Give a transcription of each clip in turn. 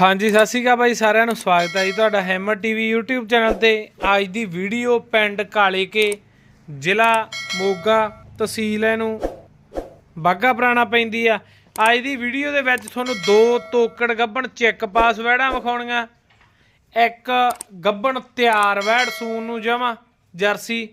ਹਾਂਜੀ, ਸਤਿ ਸ਼੍ਰੀ ਅਕਾਲ ਬਾਈ, ਸਾਰਿਆਂ ਨੂੰ ਸਵਾਗਤ ਹੈ ਜੀ ਤੁਹਾਡਾ ਹੈਮਰ ਟੀਵੀ YouTube ਚੈਨਲ ਤੇ। ਅੱਜ ਦੀ ਵੀਡੀਓ ਪਿੰਡ ਕਾਲੇਕੇ, ਜ਼ਿਲ੍ਹਾ ਮੋਗਾ ਤਹਿਸੀਲ ਇਹਨੂੰ। ਬਾਗਾ ਪੁਰਾਣਾ ਪੈਂਦੀ ਆ। ਅੱਜ ਦੀ ਵੀਡੀਓ ਦੇ ਵਿੱਚ ਤੁਹਾਨੂੰ ਦੋ ਤੋਕੜ ਗੱਬਣ ਚੈੱਕ ਪਾਸ ਵੈੜਾਂ ਵਿਖਾਉਣੀਆਂ। ਇੱਕ ਗੱਬਣ ਤਿਆਰ ਵੈੜ ਸੂਨ ਨੂੰ ਜਮਾ, ਜਰਸੀ,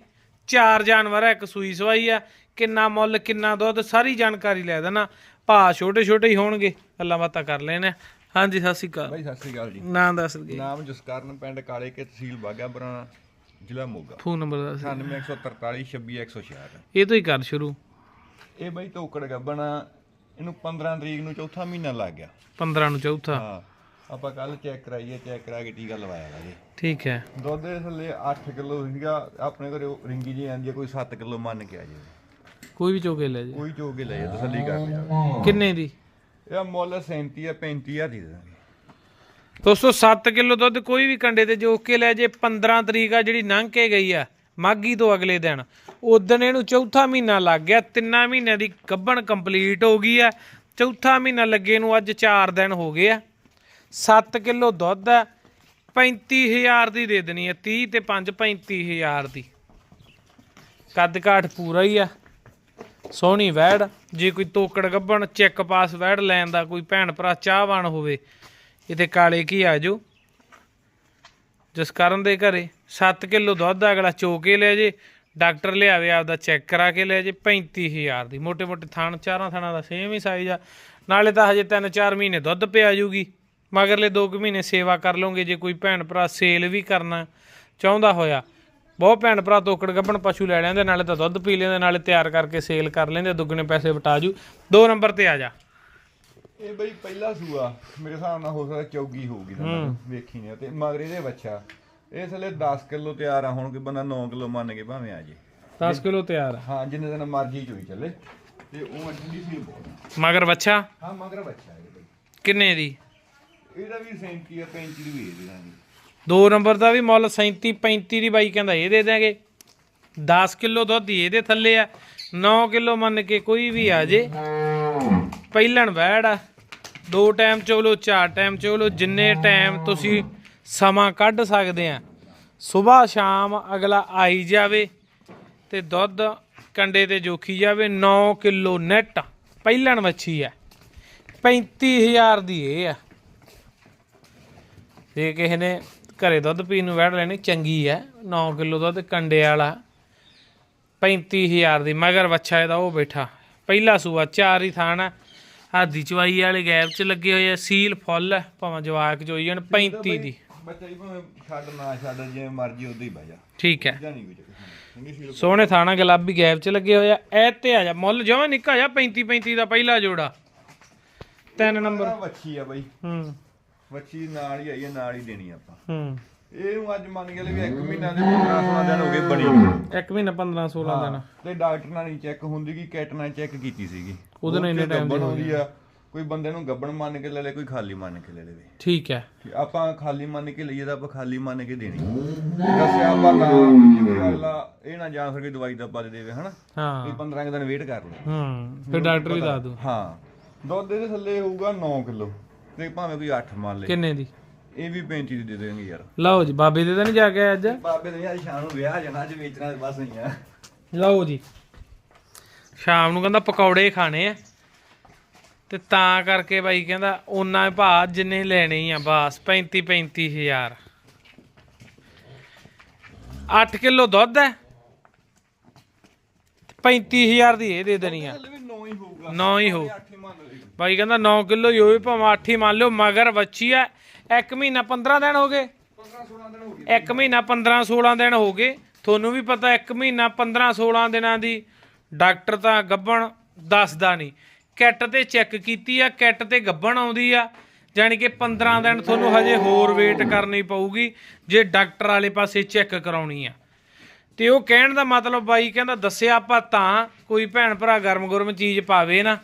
ਚਾਰ ਜਾਨਵਰ ਆ ਇੱਕ ਸੂਈ ਸਵਾਈ ਆ। ਕਿੰਨਾ ਮੁੱਲ, ਕਿੰਨਾ ਦੁੱਧ, ਸਾਰੀ ਜਾਣਕਾਰੀ ਲੈ ਦੇਣਾ। ਭਾ ਛੋਟੇ ਛੋਟੇ ਹੀ ਹੋਣਗੇ, ਗੱਲਾਂ ਬਾਤਾਂ ਕਰ ਲੈਣੇ ਹਾਂਜੀ ਸਤਿ ਸ਼੍ਰੀ ਅਕਾਲ। ਬਾਈ ਸਤਿ ਸ੍ਰੀ ਅਕਾਲ ਜੀ। ਨਾਂ ਦੱਸ ਦਈਏ ਨਾਮ ਜਸਕਰਨ ਪਿੰਡ ਕਾਲੇ ਕੇ ਤਹਿਸੀਲ ਬਾਗਾ ਪੁਰਾਣਾ ਜ਼ਿਲ੍ਹਾ ਮੋਗਾ। ਫੋਨ ਨੰਬਰ ਦੱਸ 9143 26166 ਇਹ ਤੋਂ ਹੀ ਕਰ ਸ਼ੁਰੂ। ਇਹ ਬਾਈ ਤੋਕੜ ਗੱਬਣਾ ਇਹਨੂੰ 15 ਤਰੀਕ ਨੂੰ ਚੌਥਾ ਮਹੀਨਾ ਲੱਗ ਗਿਆ। 15 ਨੂੰ ਚੌਥਾ। ਹਾਂ ਆਪਾਂ ਕੱਲ ਚੈੱਕ ਕਰਾਈਏ ਚੈੱਕ ਕਰਾ ਕੇ ਟੀਕਾ ਲਵਾਇਆ ਵਾ ਜੀ। ਠੀਕ ਹੈ। ਦੁੱਧ ਦੇ ਥੱਲੇ 8 ਕਿਲੋ ਸੀਗਾ ਆਪਣੇ ਘਰੇ ਉਹ ਰਿੰਗੀ ਜੀ ਆਂਦੀ ਕੋਈ 7 ਕਿਲੋ ਮੰਨ ਕੇ ਆ ਜੀ ਕੋਈ ਵੀ ਚੋਕੇ ਲੈ ਜੀ ਕੋਈ ਚੋ ਕੇ ਲੈ ਜਾ ਤਸੱਲੀ ਕਰ ਲਿਆ ਕਿੰਨੇ ਦੀ? ਇਹ ਮੁੱਲ 37 ਆ 35 ਦੀ ਦੇ ਦਾਂਗੇ। ਦੋਸਤੋ 7 ਕਿਲੋ ਦੁੱਧ ਕੋਈ ਵੀ ਕੰਡੇ ਤੇ ਜੋਕ ਕੇ ਲੈ ਜੇ 15 ਤਰੀਕ ਆ ਜਿਹੜੀ ਲੰਘ ਕੇ ਗਈ ਆ ਮਾਗੀ ਤੋਂ ਅਗਲੇ ਦਿਨ। ਉਦੋਂ ਇਹਨੂੰ ਚੌਥਾ ਮਹੀਨਾ ਲੱਗ ਗਿਆ, ਤਿੰਨਾਂ ਮਹੀਨਿਆਂ ਦੀ ਗੱਭਣ ਕੰਪਲੀਟ ਹੋ ਗਈ ਆ। ਚੌਥਾ ਮਹੀਨਾ ਲੱਗੇ ਨੂੰ ਅੱਜ 4 ਦਿਨ ਹੋ ਗਏ ਆ। 7 ਕਿਲੋ ਦੁੱਧ ਆ 35000 ਦੀ ਦੇ ਦੇਣੀ ਆ 30 ਤੇ 5 35000 ਦੀ। ਕੱਦ ਕਾਠ ਪੂਰਾ ਹੀ ਆ। ਸੋਹਣੀ ਵੈੜ, ਜੇ ਕੋਈ ਤੋਕੜ ਗੱਬਣ, ਚੈੱਕ ਪਾਸ ਵੈੜ ਲੈਣ ਦਾ ਕੋਈ ਭੈਣ ਭਰਾ ਚਾਹਵਾਨ ਹੋਵੇ ਇਥੇ ਕਾਲੇ ਕੀ ਆਜੋ ਜਸਕਰਨ ਦੇ ਘਰੇ 7 ਕਿਲੋ ਦੁੱਧ ਅਗਲਾ ਚੋ ਕੇ ਲੈ ਜੇ, ਡਾਕਟਰ ਲਿਆਵੇ, ਆਪਦਾ ਚੈੱਕ ਕਰਾ ਕੇ ਲੈ ਜੇ 35000 ਦੀ। ਮੋਟੇ ਮੋਟੇ ਥਾਣ, ਚਾਰਾਂ ਥਾਣਾ ਦਾ ਸੇਮ ਹੀ ਸਾਈਜ਼ ਆ। ਨਾਲੇ ਤਾਂ ਹਜੇ 3-4 ਮਹੀਨੇ ਦੁੱਧ ਪਿਆ ਜੂਗੀ, ਮਗਰਲੇ 2 ਕੁ ਮਹੀਨੇ ਸੇਵਾ ਕਰ ਲਓਗੇ, ਜੇ ਕੋਈ ਭੈਣ ਭਰਾ ਸੇਲ ਵੀ ਕਰਨਾ ਚਾਹੁੰਦਾ ਹੋਇਆ। ਬਹੁਤ ਭੈਣ ਭਰਾ ਤੋਕੜ ਗੱਭਣ ਪਸ਼ੂ ਲੈ ਲੈਂਦੇ ਨਾਲੇ ਤਾਂ ਦੁੱਧ ਪੀ ਲੈਂਦੇ ਨਾਲੇ ਤਿਆਰ ਕਰਕੇ ਸੇਲ ਕਰ ਲੈਂਦੇ ਦੁੱਗਣੇ ਪੈਸੇ ਵਟਾ ਜੂ। ਦੋ ਨੰਬਰ ਤੇ ਆ ਜਾ। ਇਹ ਬਈ ਪਹਿਲਾ ਸੂਆ ਮੇਰੇ ਹਿਸਾਬ ਨਾਲ ਹੋ ਸਕਦਾ ਚੌਗੀ ਹੋਊਗੀ ਵੇਖੀ ਨੇ ਤੇ ਮਗਰ ਇਹਦੇ ਬੱਚਾ ਇਹ ਥਲੇ 10 ਕਿਲੋ ਤਿਆਰ ਆ ਹੁਣ ਕਿ ਬੰਦਾ 9 ਕਿਲੋ ਮੰਨ ਕੇ ਭਾਵੇਂ ਆ ਜੇ। 10 ਕਿਲੋ ਤਿਆਰ ਹਾਂ ਜਿੰਨੇ ਦਿਨ ਮਰਜ਼ੀ ਚੋਈ ਚੱਲੇ। ਤੇ ਉਹ ਅੱਡੀ ਸੀ ਬਹੁਤ। ਮਗਰ ਬੱਚਾ ਹਾਂ ਮਗਰ ਬੱਚਾ ਕਿੰਨੇ ਦੀ? ਇਹਦਾ ਵੀ 37 35 ਦੀ ਵੀ ਇਹਦਾ ਵੀ ਦੋ ਨੰਬਰ ਦਾ ਵੀ ਮੁੱਲ 37 35 ਦੀ ਬਾਈ ਕਹਿੰਦਾ ਇਹ ਦੇ ਦਾਂਗੇ 10 ਕਿਲੋ ਦੁੱਧ ਇਹਦੇ ਥੱਲੇ ਆ। 9 ਕਿਲੋ ਮੰਨ ਕੇ ਕੋਈ ਵੀ ਆ ਜੇ। ਪਹਿਲਣ ਵੈੜ ਆ। ਦੋ ਟਾਈਮ ਚੋ ਚੋਲੋ, ਚਾਰ ਟਾਈਮ ਚੋ ਚੋਲੋ, ਜਿੰਨੇ ਟਾਈਮ ਤੁਸੀਂ ਸਮਾਂ ਕੱਢ ਸਕਦੇ ਆ। ਸਵੇਰ ਸ਼ਾਮ ਅਗਲਾ ਆਈ ਜਾਵੇ ਤੇ ਦੁੱਧ ਕੰਡੇ ਤੇ ਜੋਖੀ ਜਾਵੇ। 9 ਕਿਲੋ ਨੈਟ ਪਹਿਲਣ ਮੱਛੀ ਆ। 35000 ਦੀ ਇਹ ਆ। ਜੇ ਕਿਸੇ ਨੇ ਘਰੇ ਦੁੱਧ ਪੀਣ ਨੂੰ ਵੜ ਲੈਣੀ ਚੰਗੀ ਹੈ 9 ਕਿਲੋ ਦੁੱਧ ਕੰਡੇ ਵਾਲਾ 35000 ਦੀ ਮਗਰ ਬੱਚਾ ਇਹਦਾ ਉਹ ਬੈਠਾ। ਪਹਿਲਾ ਸੂਆ ਚਾਰ ਹੀ ਥਾਣਾ ਹਾਦੀ ਚਵਾਈ ਵਾਲੇ ਗੈਪ 'ਚ ਲੱਗੇ ਹੋਏ ਆ ਸੀਲ ਫੁੱਲ ਹੈ ਭਾਵੇਂ ਜਵਾਕ ਜੋਈ ਜਾਣ 35 ਦੀ। ਬੱਚਾ ਜੀ ਭਾਵੇਂ ਛੱਡ ਨਾ ਛੱਡ ਜਿਵੇਂ ਮਰਜ਼ੀ ਉਦੋਂ ਹੀ ਬਹਿ ਜਾ। ਠੀਕ ਹੈ ਸੋਹਣੇ ਥਾਣਾ ਗੁਲਾਬੀ ਗੈਪ 'ਚ ਲੱਗੇ ਹੋਏ ਆ ਇਹ ਤੇ ਆ ਜਾ ਮੁੱਲ ਜਮਾ ਨਿੱਕਾ ਜਾ 35 35 ਦਾ ਪਹਿਲਾ ਜੋੜਾ। ਤਿੰਨ ਨੰਬਰ। ਵੱਛੀ ਆ ਬਈ। ਹੂੰ। ਵੱਛੀ ਨਾਲ ਹੀ ਆਈ ਹੈ ਨਾਲ ਹੀ ਦੇਣੀ ਆਪਾਂ। ਹੂੰ। ਇਹਨੂੰ ਅੱਜ ਮੰਨ ਕੇ ਲੈ ਵੀ 1 ਮਹੀਨਾ ਦੇ 15 16 ਦਿਨ ਹੋ ਗਏ ਬਣੀ ਨੂੰ। ਇੱਕ ਮਹੀਨਾ 15 16 ਦਿਨ। ਤੇ ਡਾਕਟਰ ਨਾਲ ਨਹੀਂ ਚੈੱਕ ਹੁੰਦੀ ਕਿ ਕੈਟ ਨਾਲ ਚੈੱਕ ਕੀਤੀ ਸੀਗੀ। ਉਹਦੇ ਨਾਲ ਇੰਨੇ time ਦੀ ਆ ਕੋਈ ਬੰਦੇ ਨੂੰ ਗੱਬਣ ਮੰਨ ਕੇ ਲੈ ਲੇ ਕੋਈ ਖਾਲੀ ਮੰਨ ਕੇ ਲੈ ਲਵੇ। ਠੀਕ ਹੈ। ਕਿ ਆਪਾਂ ਖਾਲੀ ਮੰਨ ਕੇ ਲਈਏ ਤਾਂ ਆਪਾਂ ਖਾਲੀ ਮੰਨ ਕੇ ਦੇਣੀ। ਦੱਸਿਆ ਆਪਾਂ ਤਾਂ ਜਿਵੇਂ ਇਹ ਨਾ ਜਾਣ ਸਕੇ ਦਵਾਈ ਦਾ ਦੇ ਦੇਵੇ ਹਨਾ? ਹਾਂ। ਵੀ 15 ਕੁ ਦਿਨ ਵੇਟ ਕਰ ਲਓ। ਹੂੰ ਫਿਰ ਡਾਕਟਰ ਵੀ ਦੱਸ ਦੂ ਹਾਂ। ਦੁੱਧ ਦੇ ਥੱਲੇ ਹੋਊਗਾ 9 ਕਿਲੋ। ਤੇ ਭਾਵੇਂ ਕੋਈ 8 ਮੰਨ ਲੇ। ਕਿੰਨੇ ਦੀ? ਇਹ ਵੀ 35 ਦੀ ਦੇ ਦੇਣਗੇ ਯਾਰ। ਲਓ ਜੀ ਬਾਬੇ ਦੇ ਤਾਂ ਨਹੀਂ ਜਾ ਕੇ ਆਏ ਅੱਜ? ਬਾਬੇ ਨੇ ਅੱਜ ਸ਼ਾਮ ਨੂੰ ਵਿਆਹ ਜਾਣਾ ਅੱਜ ਵੇਚਣਾ ਤੇ ਬਸ ਨਹੀਂ ਆ ਲਓ ਜੀ। ਸ਼ਾਮ ਨੂੰ ਕਹਿੰਦਾ ਪਕੌੜੇ ਖਾਣੇ ਆ। ਤੇ ਤਾਂ ਕਰਕੇ ਬਾਈ ਕਹਿੰਦਾ ਉਹਨਾਂ ਹੀ ਭਾ ਜਿੰਨੇ ਲੈਣੇ ਆ ਬਸ 35 35000 8 ਕਿਲੋ ਦੁੱਧ ਹੈ। 35000 ਦੀ ਇਹ ਦੇ ਦੇਣੀ ਆ। 9 ਹੀ ਹੋਊਗਾ। 9 ਹੀ ਹੋ 8 ਹੀ ਮੰਨ ਲਈ ਬਾਈ ਕਹਿੰਦਾ 9 ਕਿਲੋ ਹੀ ਹੋਵੇ, ਭਾਵੇਂ 8 ਹੀ ਮੰਨ ਲਿਓ, ਮਗਰ ਵੱਛੀ ਆ। ਇੱਕ ਮਹੀਨਾ 15 ਦਿਨ ਹੋ ਗਏ। 15 16 ਦਿਨ ਹੋ ਗਏ ਇੱਕ ਮਹੀਨਾ 15 16 ਦਿਨ ਹੋ ਗਏ। ਤੁਹਾਨੂੰ ਵੀ ਪਤਾ, ਇੱਕ ਮਹੀਨਾ 15 16 ਦਿਨਾਂ ਦੀ ਡਾਕਟਰ ਤਾਂ ਗੱਭਣ ਦੱਸਦਾ ਨਹੀਂ। ਕਿੱਟ ਤੇ ਚੈੱਕ ਕੀਤੀ ਆ, ਕਿੱਟ ਤੇ ਗੱਭਣ ਆਉਂਦੀ ਆ। ਯਾਨੀ ਕਿ 15 ਦਿਨ ਤੁਹਾਨੂੰ ਹਜੇ ਹੋਰ ਵੇਟ ਕਰਨੀ ਪਊਗੀ, ਜੇ ਡਾਕਟਰ ਵਾਲੇ ਪਾਸੇ ਚੈੱਕ ਕਰਾਉਣੀ ਆ। ਤੇ ਉਹ ਕਹਿਣ ਦਾ ਮਤਲਬ ਬਾਈ ਕਹਿੰਦਾ ਦੱਸਿਆ ਆਪਾਂ ਤਾਂ ਕੋਈ ਭੈਣ ਭਰਾ ਗਰਮ ਗੁਰਮ ਚੀਜ਼ ਪਾਵੇ ਨਾ।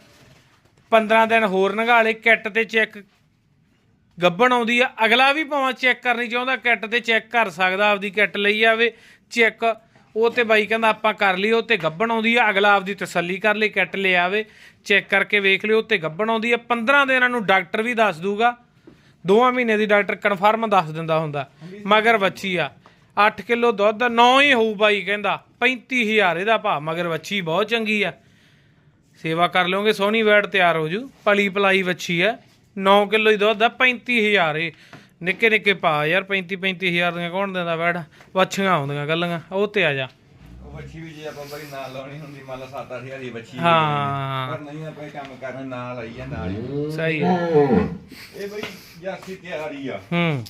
15 ਦਿਨ ਹੋਰ ਨਗਾਲੇ ਕਿੱਟ ਤੇ ਚੈੱਕ ਗੱਬਣ ਆਉਂਦੀ ਆ, ਅਗਲਾ ਵੀ ਭਾਵੇਂ ਚੈੱਕ ਕਰਨੀ ਚਾਹੁੰਦਾ, ਕਿੱਟ ਤੇ ਚੈੱਕ ਕਰ ਸਕਦਾ, ਆਪਦੀ ਕਿੱਟ ਲਈ ਆਵੇ, ਚੈੱਕ। ਉਹ ਤੇ ਬਾਈ ਕਹਿੰਦਾ ਆਪਾਂ ਕਰ ਲਈ ਉਹ ਤੇ ਗੱਬਣ ਆਉਂਦੀ ਆ, ਅਗਲਾ ਆਪਦੀ ਤਸੱਲੀ ਕਰ ਲਈ ਕਿੱਟ ਲੈ ਆਵੇ, ਚੈੱਕ ਕਰਕੇ ਵੇਖ ਲਿਓ ਤੇ ਗੱਬਣ ਆਉਂਦੀ ਆ। 15 ਦਿਨਾਂ ਨੂੰ ਡਾਕਟਰ ਵੀ ਦੱਸ ਦੂਗਾ, ਦੋਵਾਂ ਮਹੀਨੇ ਦੀ ਡਾਕਟਰ ਕਨਫਰਮ ਦੱਸ ਦਿੰਦਾ ਹੁੰਦਾ, ਮਗਰ ਵੱਛੀ ਆ। 8 ਕਿਲੋ ਦੁੱਧ 9 ਹੀ ਹੋਊ ਬਾਈ ਕਹਿੰਦਾ 35000 ਇਹਦਾ ਭਾਅ, ਮਗਰ ਵੱਛੀ ਬਹੁਤ ਚੰਗੀ ਆ। ਸੇਵਾ ਕਰ ਲਓਗੇ ਸੋਹਣੀ ਵੈੜ ਤਿਆਰ ਹੋ ਜੂ। ਪਲੀ ਪਲਾਈ ਵੱਛੀ ਆ 9 ਕਿਲੋ ਹੀ ਦੁੱਧ ਆ 35000 ਇਹ ਨਿੱਕੇ ਨਿੱਕੇ ਭਾ ਯਾਰ 35 35000 ਦੀਆਂ ਕੌਣ ਦਿੰਦਾ ਵੈੜ? ਵੱਛੀਆਂ ਆਉਂਦੀਆਂ ਗੱਲਾਂ ਉਹ ਤੇ ਆ ਜਾ। ਉਹ ਬੱਚੀ ਵੀ ਜੇ ਆਪਾਂ ਬਈ ਨਾਲ ਲਾਉਣੀ ਹੁੰਦੀ ਮੰਨ ਲਾ 7-8000 ਦੀ ਬੱਚੀ ਹਾਂ। ਪਰ ਨਹੀਂ ਆਪਾਂ ਕੰਮ ਕਰਨਾ ਨਾਲ ਆਈ ਆ ਨਾਲ ਹੀ। ਸਹੀ ਹੈ ਇਹ ਬਈ ਜਾਸੀ ਤਿਆਰੀ ਆ। ਹੂੰ।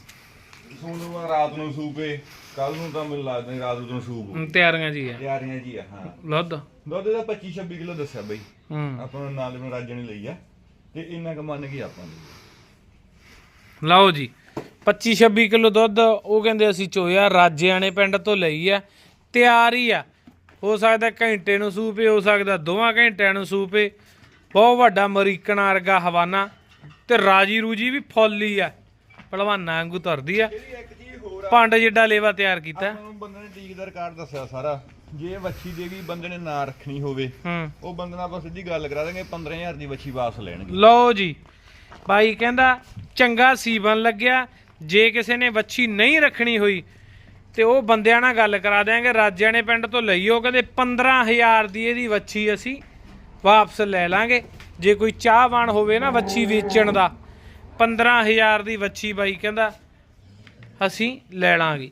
ਸੋਨੂੰ ਆ ਰਾਤ ਨੂੰ ਸੂਪੇ ਕੱਲ ਨੂੰ ਤਾਂ ਮੈਨੂੰ ਲੱਗਦਾ ਰਾਤ ਨੂੰ ਸੂਪ। ਤਿਆਰੀਆਂ ਜੀ ਆ। ਤਿਆਰੀਆਂ ਜੀ ਆ ਹਾਂ। ਦੁੱਧ? ਦੁੱਧ ਦਾ 25 26 ਕਿਲੋ ਦੱਸਿਆ ਬਈ। ਹੂੰ ਆਪਾਂ ਨੂੰ ਨਾਲ ਨੂੰ ਰਾਜਣ ਲਈ ਆ ਤੇ ਇੰਨਾ ਕੁ ਮੰਨ ਗਏ ਆਪਾਂ ਨੂੰ। ਲਓ ਜੀ 25 26 ਕਿਲੋ ਦੁੱਧ ਉਹ ਕਹਿੰਦੇ ਅਸੀਂ ਚੋਇਆ ਰਾਜਿਆਣੇ ਪਿੰਡ ਤੋਂ ਲਈ ਆ ਤਿਆਰ ਹੀ ਆ। ਹੋ ਸਕਦਾ ਘੰਟੇ ਨੂੰ ਸੂਪੇ ਹੋ ਸਕਦਾ ਦੋਵਾਂ ਘੰਟਿਆਂ ਨੂੰ ਸੂਪੇ ਬਹੁਤ ਵੱਡਾ ਅਮਰੀਕਨ ਵਰਗਾ ਹਵਾਨਾ ਤੇ ਰਾਜੀ ਰੂਜੀ ਵੀ ਫੁੱਲ ਆ। ਭਲਵਾਨਾਂ ਵਾਂਗੂ ਤੁਰਦੀ ਆ। ਇਹਦੀ ਇੱਕ ਚੀਜ਼ ਹੋਰ ਆ ਪੰਡ ਜਿੱਡਾ ਲੇਵਾ ਤਿਆਰ ਕੀਤਾ। ਆਪਾਂ ਨੂੰ ਬੰਦੇ ਨੇ ਟੀਕ ਦਾ ਰਿਕਾਰਡ ਦੱਸਿਆ ਸਾਰਾ। ਜੇ ਵੱਛੀ ਦੇ ਵੀ ਬੰਦੇ ਨੇ ਨਾ ਰੱਖਣੀ ਹੋਵੇ ਹੂੰ। ਉਹ ਬੰਦੇ ਨਾਲ ਆਪਾਂ ਸਿੱਧੀ ਗੱਲ ਕਰਾ ਦਾਂਗੇ 15000 ਦੀ ਵੱਛੀ ਵਾਪਸ ਲੈਣਗੇ। ਲਓ ਜੀ। ਬਾਈ ਕਹਿੰਦਾ ਚੰਗਾ ਸੀਵਨ ਲੱਗਿਆ। ਜੇ ਕਿਸੇ ਨੇ ਵੱਛੀ ਨਹੀਂ ਰੱਖਣੀ ਹੋਈ ਤੇ ਉਹ ਬੰਦਿਆਂ ਨਾਲ ਗੱਲ ਕਰਾ ਦਿਆਂਗੇ। ਰਾਜਿਆਣੇ ਪਿੰਡ ਤੋਂ ਲਈ ਉਹ ਕਹਿੰਦੇ 15000 ਦੀ ਇਹਦੀ ਵੱਛੀ ਅਸੀਂ ਵਾਪਸ ਲੈ ਲਾਂਗੇ। ਜੇ ਕੋਈ ਚਾਹਵਾਨ ਹੋਵੇ ਨਾ ਵੱਛੀ ਵੇਚਣ ਦਾ 15000 ਦੀ ਵੱਛੀ ਬਾਈ ਕਹਿੰਦਾ ਅਸੀਂ ਲੈ ਲਾਂਗੇ।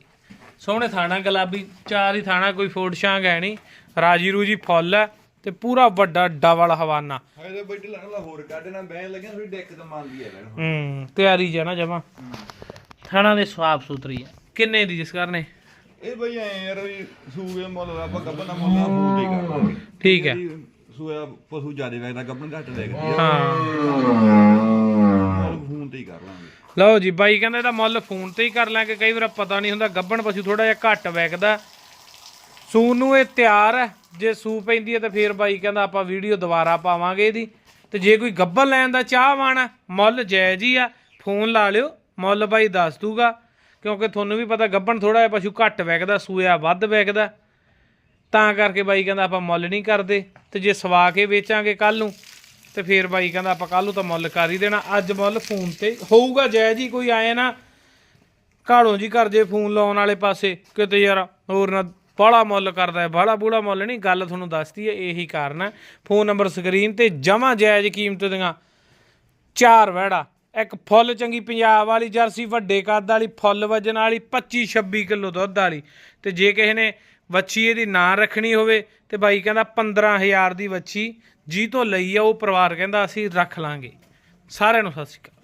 ਸੋਹਣੇ ਥਾਣਾ ਗੁਲਾਬੀ ਚਾਰ ਹੀ ਥਾਣਾ ਕੋਈ ਫੋੜ ਸ਼ਾਂਗ ਹੈ ਨਹੀਂ। ਰਾਜੀ ਰੂਜੀ ਫੁੱਲ ਹੈ ਤੇ ਪੂਰਾ ਵੱਡਾ ਡਬਲ ਹਵਾਨਾ। ਤਾਂ ਬੈਠੇ ਲੱਗਣਾ ਹੋਰ ਕੱਢ ਨਾ ਬਹਿ ਲੱਗਿਆ ਥੋੜੀ ਡੈਕ ਤੇ ਮੰਨਦੀ ਹੈ ਲੈਣ ਹੂੰ ਤਿਆਰੀ ਜਾਂ ਨਾ ਜਮਾ। ਥਾਣਾ ਦੇ ਸਵਾਬ ਸੁਥਰੀ ਆ ਕਿੰਨੇ ਦੀ ਜਿਸ ਕਰਨੇ ਇਹ? ਬਈ ਐ ਯਾਰ ਵੀ ਸੂਏ ਮੁੱਲ ਆਪਾਂ ਗੱਬਨ ਦਾ ਮੁੱਲ ਦਾ ਫੂਲ ਤੇ ਕਰ ਲਾਂਗੇ। ਠੀਕ ਹੈ। ਸੂਆ ਪਸ਼ੂ ਜ਼ਿਆਦਾ ਵੇਚਦਾ ਗੱਬਨ ਘੱਟ ਆ। ਹਾਂ। ਮੁੱਲ ਫੂਨ ਤੇ ਹੀ ਕਰ ਲਾਂਗੇ। ਲਓ ਜੀ, ਬਾਈ ਕਹਿੰਦਾ ਇਹਦਾ ਮੁੱਲ ਫੋਨ ਤੇ ਹੀ ਕਰ ਲਾਂਗੇ। ਕਈ ਵਾਰ ਪਤਾ ਨਹੀਂ ਹੁੰਦਾ, ਗੱਬਣ ਪਸ਼ੂ ਥੋੜਾ ਜਿਹਾ ਘੱਟ ਵਿਕਦਾ ਸੂਨ ਨੂੰ ਇਹ ਤਿਆਰ ਹੈ। ਜੇ ਸੂ ਪੈਂਦੀ ਹੈ ਤਾਂ ਫੇਰ ਬਾਈ ਕਹਿੰਦਾ ਆਪਾਂ ਵੀਡੀਓ ਦੁਬਾਰਾ ਪਾਵਾਂਗੇ ਇਹਦੀ। ਤੇ ਜੇ ਕੋਈ ਗੱਬਣ ਲੈਣ ਦਾ ਚਾਹਵਾਨ ਆ ਮੁੱਲ ਜਾਇਜ਼ ਹੀ ਆ। ਫੋਨ ਲਾ ਲਿਓ, ਮੁੱਲ ਬਾਈ ਦੱਸ ਦੂਗਾ। ਕਿਉਂਕਿ ਤੁਹਾਨੂੰ ਵੀ ਪਤਾ ਗੱਬਣ ਥੋੜਾ ਜਿਹਾ ਪਸ਼ੂ ਘੱਟ ਵਿਕਦਾ ਸੂਆ ਵੱਧ ਵਿਕਦਾ ਤਾਂ ਕਰਕੇ ਬਾਈ ਕਹਿੰਦਾ ਆਪਾਂ ਮੁੱਲ ਨਹੀਂ ਕਰਦੇ। ਤੇ ਜੇ ਸਵਾ ਕੇ ਵੇਚਾਂਗੇ ਕੱਲ ਨੂੰ ਤੇ ਫੇਰ ਬਾਈ ਕਹਿੰਦਾ ਆਪਾਂ ਕੱਲ ਨੂੰ ਤਾਂ ਮੁੱਲ ਕਰ ਹੀ ਦੇਣਾ। ਅੱਜ ਮੁੱਲ ਫੋਨ ਤੇ ਹੋਊਗਾ, ਜੈ ਜੀ ਕੋਈ ਆਏ ਨਾ, ਘਾੜੋਂ ਜੀ ਘਰ ਜੇ ਫੋਨ ਲਾਉਣ ਵਾਲੇ ਪਾਸੇ, ਕਿਤੇ ਯਾਰ ਹੋਰ ਨਾ ਬਾਹਲਾ ਮੁੱਲ ਕਰਦਾ ਹੈ, ਬਾਹਲਾ ਬੂੜਾ ਮੁੱਲ ਨਹੀਂ, ਗੱਲ ਤੁਹਾਨੂੰ ਦੱਸਦੀ ਹੈ, ਇਹੀ ਕਾਰਨ ਹੈ। ਫੋਨ ਨੰਬਰ ਸਕਰੀਨ ਤੇ ਜਮਾ ਜਾਇਜ਼ ਕੀਮਤ ਦੀਆਂ ਚਾਰ ਵਹਿੜਾ। ਇੱਕ ਫੁੱਲ ਚੰਗੀ ਪੰਜਾਬ ਵਾਲੀ ਜਰਸੀ, ਵੱਡੇ ਕੱਦ ਵਾਲੀ, ਫੁੱਲ ਵਜਨ ਵਾਲੀ 25 26 ਕਿਲੋ ਦੁੱਧ ਵਾਲੀ। ਤੇ ਜੇ ਕਿਸੇ ਨੇ ਵੱਛੀ ਇਹਦੀ ਨਾਂ ਰੱਖਣੀ ਹੋਵੇ, ਤੇ ਬਾਈ ਕਹਿੰਦਾ 15000 ਦੀ ਵੱਛੀ ਜੀ ਤੋਂ ਲਈ ਆ, ਉਹ ਪਰਿਵਾਰ ਕਹਿੰਦਾ ਅਸੀਂ ਰੱਖ ਲਾਂਗੇ। ਸਾਰਿਆਂ ਨੂੰ ਸਤਿ ਸ਼੍ਰੀ ਅਕਾਲ।